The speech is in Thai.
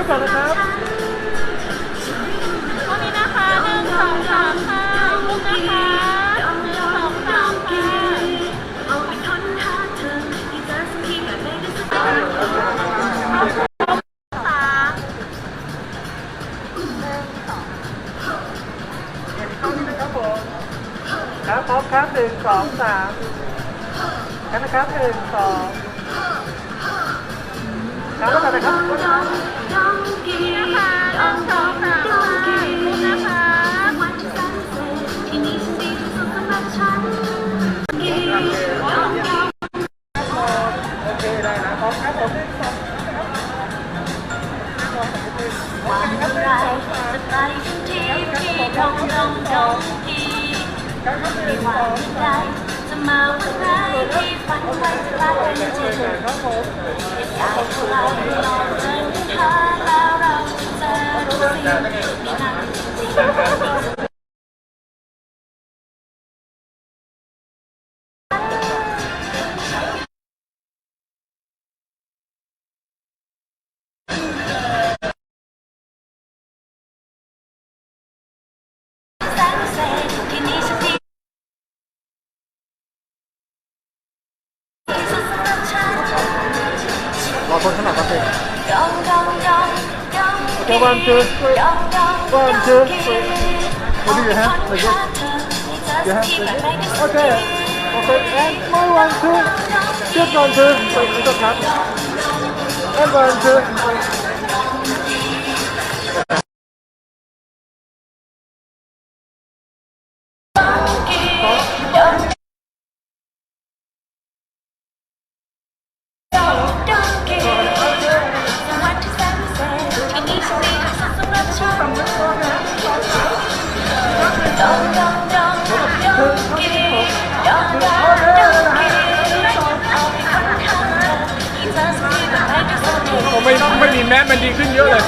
ว้ก่อนนะครับตรงนี้นะคะหนึ่งสองสามค่ะลูกนะคะหนึ่งสองสามค่ะครับพร้อมครับหนึ่งสองสามกันนะครับหนึ่งสอง วันไรจะไปทุกที่ที่ดงดงดงที่กันครับหไม่นึ่งสว่าองที่ใด จะมาวันไหนที่ฝันไว้จะรักกันจริงอยากให้เราลองเดินหาแล้วเราจะรู้สิ่งนี้นั้นจริง three. Okay, one, two, three. One, two, three. Your hands like this. Your hands like this. Okay. Okay, and more one, two. Just one, two. Wait. And. ผมไม่ไม่มีแมสมันดีขึ้นเยอะเลย